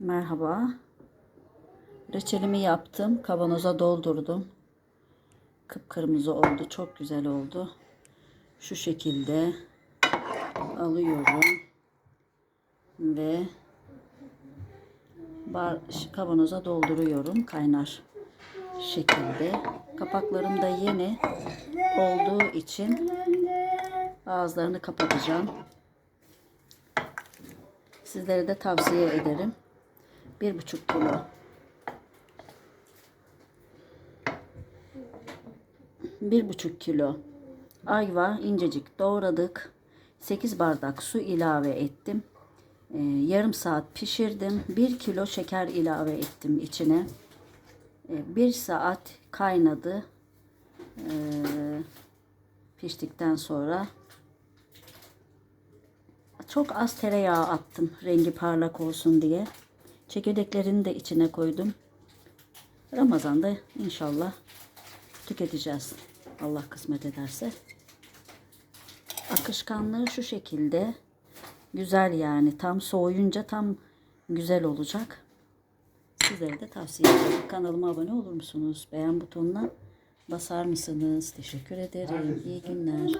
Merhaba. Reçelimi yaptım. Kavanoza doldurdum. Kıpkırmızı oldu. Çok güzel oldu. Şu şekilde alıyorum. Ve bar, kavanoza dolduruyorum. Kaynar şekilde. Kapaklarım da yeni olduğu için ağızlarını kapatacağım. Sizlere de tavsiye ederim. Bir buçuk kilo. Bir buçuk kilo ayva incecik doğradık. 8 bardak su ilave ettim. Ee, yarım saat pişirdim. 1 kilo şeker ilave ettim içine. Ee, 1 saat kaynadı. Ee, piştikten sonra çok az tereyağı attım rengi parlak olsun diye. Çekirdeklerini de içine koydum. Ramazan'da inşallah tüketeceğiz. Allah kısmet ederse. Akışkanlığı şu şekilde. Güzel yani. Tam soğuyunca tam güzel olacak. Sizlere de tavsiye ederim. Kanalıma abone olur musunuz? Beğen butonuna basar mısınız? Teşekkür ederim. İyi günler.